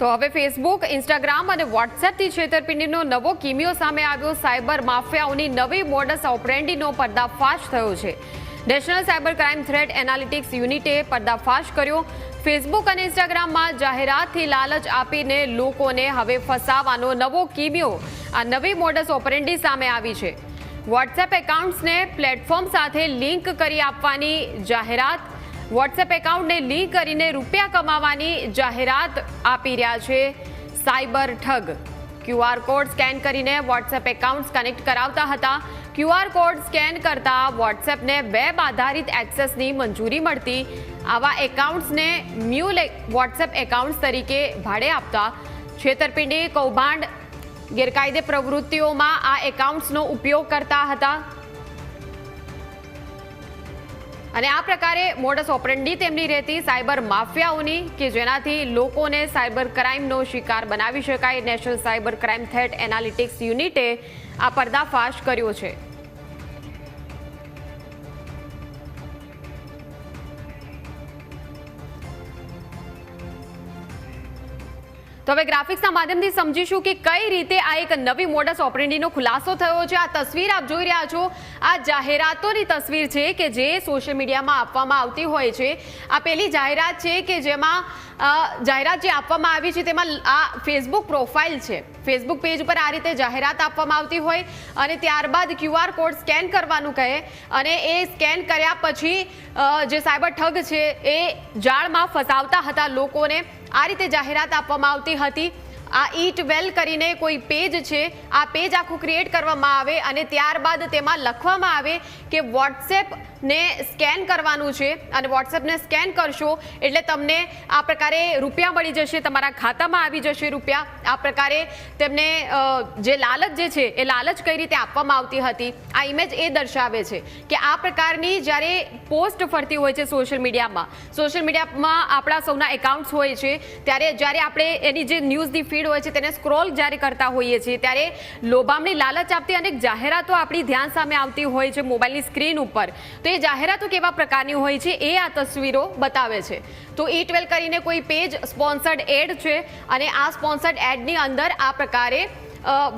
તો હવે Facebook Instagram અને વોટ્સએપથી છેતરપિંડીનો નવો કિમિયો સામે આવ્યો. સાયબર માફિયાઓની નવી મોડસ ઓપરેન્ડીનો પર્દાફાશ થયો છે. National cyber crime threat analytics યુનિટે પર્દાફાશ કર્યો. ફેસબુક અને ઇન્સ્ટાગ્રામમાં જાહેરાતથી લાલચ આપીને લોકોને હવે ફસાવાનો નવો કિમિયો, આ નવી મોડસ ઓપરેન્ડી સામે આવી છે. વોટ્સએપ એકાઉન્ટ્સને પ્લેટફોર્મ સાથે લિંક કરી આપવાની જાહેરાત વોટ્સએપ એકાઉન્ટને લિંક કરીને રૂપિયા કમાવાની જાહેરાત આપી રહ્યા છે સાયબર ઠગ. ક્યુઆર કોડ સ્કેન કરીને વોટ્સએપ એકાઉન્ટ્સ કનેક્ટ કરાવતા હતા. ક્યુઆર કોડ સ્કેન કરતા વોટ્સએપને વેબ આધારિત એક્સેસની મંજૂરી મળતી. આવા એકાઉન્ટ્સને મ્યુલ વોટ્સએપ એકાઉન્ટ્સ તરીકે ભાડે આપતા. છેતરપિંડી, કૌભાંડ, ગેરકાયદે પ્રવૃત્તિઓમાં આ એકાઉન્ટ્સનો ઉપયોગ કરતા હતા. અને આ પ્રકારે મોડસ ઓપરેન્ડી તેમની રહેતી સાયબર માફિયાઓની કે જેનાથી લોકોને સાયબર ક્રાઇમનો શિકાર બનાવી શકાય national cyber crime threat analytics યુનિટે આ પર્દાફાશ કર્યો છે. તો હવે ગ્રાફિક્સના માધ્યમથી સમજીશું કે કઈ રીતે આ એક નવી મોડસ ઓપરેન્ડીનો ખુલાસો થયો છે. આ તસવીર આપ જોઈ રહ્યા છો. આ જાહેરાતોની તસવીર છે કે જે સોશિયલ મીડિયામાં આપવામાં આવતી હોય છે. આ પેલી જાહેરાત છે કે જેમાં જાહેરાત જે આપવામાં આવી છે તેમાં આ ફેસબુક પ્રોફાઇલ છે. ફેસબુક પેજ પર આ રીતે જાહેરાત આપવામાં આવતી હોય અને ત્યારબાદ ક્યુઆર કોડ સ્કેન કરવાનું કહે અને એ સ્કેન કર્યા પછી જે સાયબર ઠગ છે એ જાળમાં ફસાવતા હતા લોકોને. આ રીતે જાહેરાત આપવામાં આવતી હતી. આ ઈટ વેલ કરીને કોઈ પેજ છે, આ પેજ આખું ક્રિએટ કરવામાં આવે અને ત્યારબાદ તેમાં લખવામાં આવે કે વોટ્સએપને સ્કેન કરવાનું છે. અને વોટ્સએપને સ્કેન કરશો એટલે તમને આ પ્રકારે રૂપિયા મળી જશે, તમારા ખાતામાં આવી જશે રૂપિયા. આ પ્રકારે તેમને જે લાલચ જે છે, એ લાલચ કઈ રીતે આપવામાં આવતી હતી, આ ઇમેજ એ દર્શાવે છે કે આ પ્રકારની જ્યારે પોસ્ટ ફરતી હોય છે સોશિયલ મીડિયામાં સોશિયલ મીડિયામાં આપણા સૌના એકાઉન્ટ્સ હોય છે. ત્યારે જ્યારે આપણે એની જે ન્યૂઝની ફીડ હોય છે તેને સ્ક્રોલ જ્યારે કરતા હોઈએ છીએ. ત્યારે લોભામણી લાલચ આપતી અનેક જાહેરાતો આપણી ધ્યાન સામે આવતી હોય છે મોબાઈલની સ્ક્રીન ઉપર. તો એ જાહેરાતો કેવા પ્રકારની હોય છે એ આ તસવીરો બતાવે છે. તો ઈ ટ્વેલ કરીને કોઈ પેજ સ્પોન્સર્ડ એડ છે અને આ સ્પોન્સર્ડ એડની અંદર આ પ્રકારે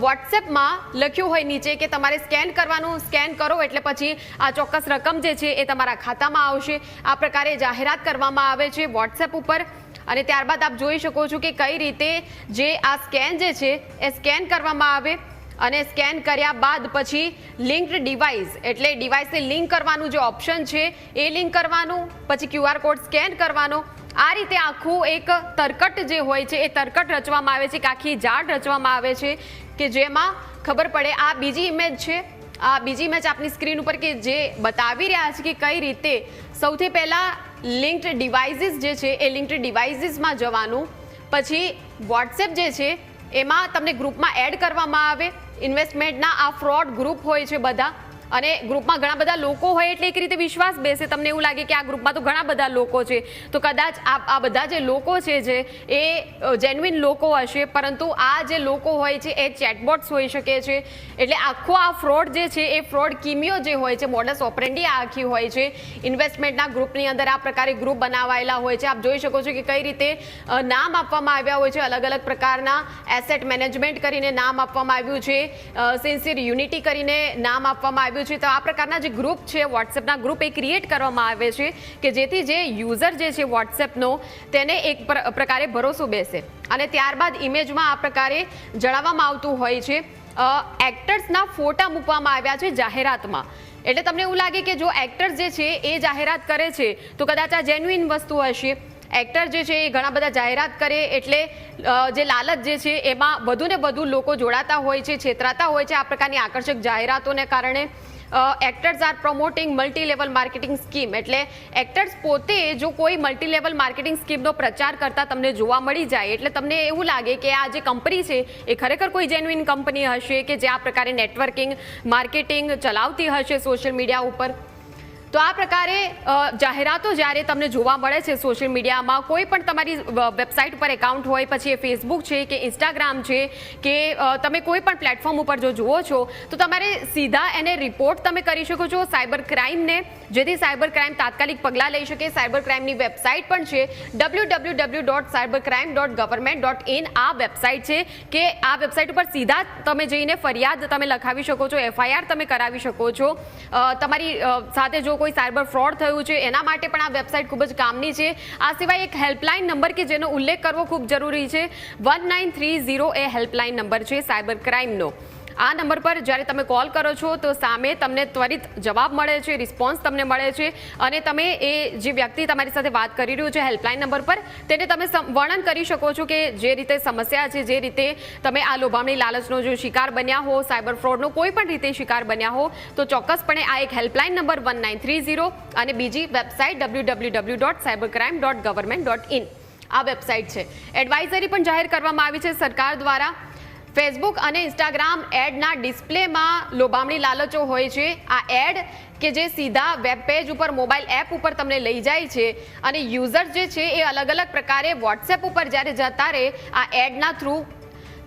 વોટ્સએપમાં લખ્યું હોય નીચે કે તમારે સ્કેન કરવાનું સ્કેન કરો એટલે પછી આ ચોક્કસ રકમ જે છે એ તમારા ખાતામાં આવશે. આ પ્રકારે જાહેરાત કરવામાં આવે છે વોટ્સએપ ઉપર. અને ત્યારબાદ આપ જોઈ શકો છો કે કઈ રીતે જે આ સ્કેન જે છે, એ સ્કેન કરવામાં આવે અને સ્કેન કર્યા બાદ પછી લિંક્ડ ડિવાઇસ, એટલે ડિવાઇસને લિંક કરવાનું જે ઓપ્શન છે, એ લિંક કરવાનું, પછી ક્યુઆર કોડ સ્કેન કરવાનો. આ રીતે આખું એક તરકટ જે હોય છે, એ તરકટ રચવામાં આવે છે કે આખી જાળ રચવામાં આવે છે, કે જેમાં ખબર પડે આ બીજી ઇમેજ છે. આ બીજી ઇમેજ આપની સ્ક્રીન ઉપર કે જે બતાવી રહ્યા છે કે કઈ રીતે સૌથી પહેલાં લિંક્ડ ડિવાઇસીસ જે છે, એ લિંક્ડ ડિવાઇસીસમાં જવાનું. પછી વોટ્સએપ જે છે, એમાં તમને ગ્રુપમાં એડ કરવામાં આવે. ઇન્વેસ્ટમેન્ટના આ ફ્રોડ ગ્રુપ હોય છે બધા. અને ગ્રુપમાં ઘણા બધા લોકો હોય એટલે એક રીતે વિશ્વાસ બેસે. તમને એવું લાગે કે આ ગ્રુપમાં તો ઘણા બધા લોકો છે. તો કદાચ આ આ બધા જે લોકો છે જે, એ જેન્યુઇન લોકો હશે, પરંતુ આ જે લોકો હોય છે, એ ચેટબોટ્સ હોઈ શકે છે. એટલે આખો આ ફ્રોડ જે છે, એ ફ્રોડ કિમિયો જે હોય છે મોડસ ઓપરેન્ડી આખી હોય છે. ઇન્વેસ્ટમેન્ટના ગ્રુપની અંદર આ પ્રકારે ગ્રુપ બનાવાયેલા હોય છે. આપ જોઈ શકો છો કે કઈ રીતે નામ આપવામાં આવ્યા હોય છે. અલગ અલગ પ્રકારના એસેટ મેનેજમેન્ટ કરીને નામ આપવામાં આવ્યું છે. સિન્સિયર યુનિટી કરીને નામ આપવામાં આવ્યું છે. તો આ પ્રકારના જે ગ્રુપ છે વોટ્સએપના ગ્રુપ એ ક્રિએટ કરવામાં આવે છે કે જેથી જે યુઝર જે છે વોટ્સએપનો તેને એક પ્ર- પ્રકારે ભરોસો બેસે. અને ત્યારબાદ ઇમેજમાં આ પ્રકારે જણાવવામાં આવતું હોય છે એક્ટર્સના ફોટા મૂકવામાં આવ્યા છે જાહેરાતમાં. એટલે તમને એવું લાગે કે જો એક્ટર્સ જે છે એ જાહેરાત કરે છે, તો કદાચ આ જેન્યુઇન વસ્તુ હશે. એક્ટર જે છે એ ઘણા બધા જાહેરાત કરે એટલે જે લાલચ જે છે એમાં વધુ ને વધુ લોકો જોડાતા હોય છે, છેતરાતા હોય છે આ પ્રકારની આકર્ષક જાહેરાતોને કારણે. Actors are promoting multi level marketing scheme એટલે એક્ટર્સ પોતે જો કોઈ મલ્ટી લેવલ માર્કેટિંગ સ્કીમનો પ્રચાર કરતા તમને જોવા મળી જાય, એટલે તમને એવું લાગે કે આ જે કંપની છે, એ ખરેખર કોઈ જેન્યુઇન કંપની હશે કે જે આ પ્રકારે નેટવર્કિંગ માર્કેટિંગ ચલાવતી હશે સોશિયલ મીડિયા ઉપર? તો આ પ્રકારે જાહેરાતો જ્યારે તમને જોવા મળે છે સોશિયલ મીડિયામાં કોઈ પણ તમારી વેબસાઇટ પર એકાઉન્ટ હોય, પછી એ ફેસબુક છે કે ઇન્સ્ટાગ્રામ છે કે તમે કોઈ પણ પ્લેટફોર્મ ઉપર જો જુઓ છો, તો તમારે સીધા એને રિપોર્ટ તમે કરી શકો છો સાયબર ક્રાઇમને જેથી સાયબર ક્રાઇમ તાત્કાલિક પગલાં લઈ શકે. સાયબર ક્રાઇમની વેબસાઇટ પણ છે W W W dot cyber crime dot government dot in આ વેબસાઇટ છે કે આ વેબસાઇટ ઉપર સીધા તમે જઈને ફરિયાદ તમે લખાવી શકો છો એફઆઈઆર તમે કરાવી શકો છો. તમારી સાથે જો કોઈ સાયબર ફ્રોડ થયું છે, એના માટે પણ આ વેબસાઇટ ખૂબ જ કામની છે. આ સિવાય એક હેલ્પલાઇન નંબર કે જેનો ઉલ્લેખ કરવો ખૂબ જરૂરી છે. વન નાઇન થ્રી ઝીરો એ હેલ્પલાઇન નંબર છે, સાયબર ક્રાઇમનો. આ નંબર પર જ્યારે તમે કોલ કરો છો તો સામે તમને ત્વરિત જવાબ મળે છે, રિસ્પોન્સ તમને મળે છે અને તમે એ જે વ્યક્તિ તમારી સાથે વાત કરી રહ્યું છે, હેલ્પલાઇન નંબર પર, તેને તમે વર્ણન કરી શકો છો કે જે રીતે સમસ્યા છે, જે રીતે તમે આ લોભામણી લાલચનો જો શિકાર બન્યા હો, સાયબર ફ્રોડનો કોઈ પણ રીતે શિકાર બન્યા હો, તો ચોક્કસપણે આ એક helpline number one nine three zero અને બીજી website W W W dot cyber crime dot government dot in આ વેબસાઇટ છે. એડવાઇઝરી પણ જાહેર કરવામાં આવી છે સરકાર દ્વારા. ફેસબુક અને ઇન્સ્ટાગ્રામ એડના ડિસ્પ્લેમાં લોભામણી લાલચો હોય છે. આ એડ કે જે સીધા વેબ પેજ ઉપર, મોબાઈલ એપ ઉપર તમને લઈ જાય છે અને યુઝર જે છે એ અલગ અલગ પ્રકારે વોટ્સએપ ઉપર જ્યારે જતા રહે આ એડના થ્રુ,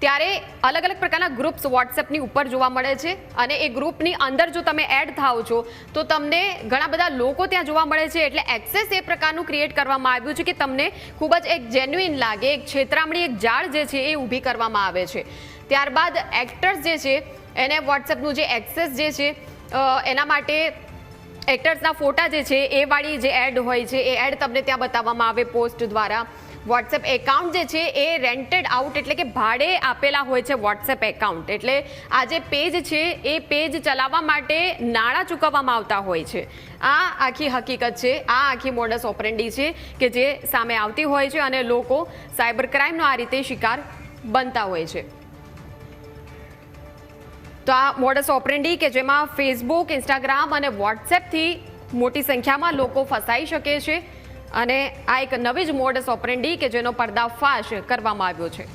ત્યારે અલગ અલગ પ્રકારના ગ્રુપ્સ વોટ્સએપની ઉપર જોવા મળે છે અને એ ગ્રુપની અંદર જો તમે એડ થાઓ છો, તો તમને ઘણા બધા લોકો ત્યાં જોવા મળે છે. એટલે એક્સેસ એ પ્રકારનું ક્રિએટ કરવામાં આવ્યું છે કે તમને ખૂબ જ એક જેન્યુઇન લાગે, એક છેતરામણી, એક જાળ જે છે એ ઊભી કરવામાં આવે છે. ત્યારબાદ એક્ટર્સ જે છે, એને વોટ્સએપનું જે એક્સેસ જે છે એના માટે એક્ટર્સના ફોટા જે છે, એ વાળી જે એડ હોય છે, એ એડ તમને ત્યાં બતાવવામાં આવે પોસ્ટ દ્વારા. વોટ્સએપ એકાઉન્ટ જે છે, એ રેન્ટેડ આઉટ એટલે કે ભાડે આપેલા હોય છે વોટ્સએપ એકાઉન્ટ. એટલે આ જે પેજ છે, એ પેજ ચલાવવા માટે નાણાં ચૂકવવામાં આવતા હોય છે. આ આખી હકીકત છે, આ આખી મોડસ ઓપરેન્ડી છે કે જે સામે આવતી હોય છે અને લોકો સાયબર ક્રાઇમનો આ રીતે શિકાર બનતા હોય છે. તો આ મોડસ ઓપરેન્ડી કે જેમાં ફેસબુક ઇન્સ્ટાગ્રામ અને વોટ્સએપથી મોટી સંખ્યામાં લોકો ફસાઈ શકે છે. અને આ એક નવી જ મોડસ ઓપરેન્ડી કે જેનો પર્દાફાશ કરવામાં આવ્યો છે.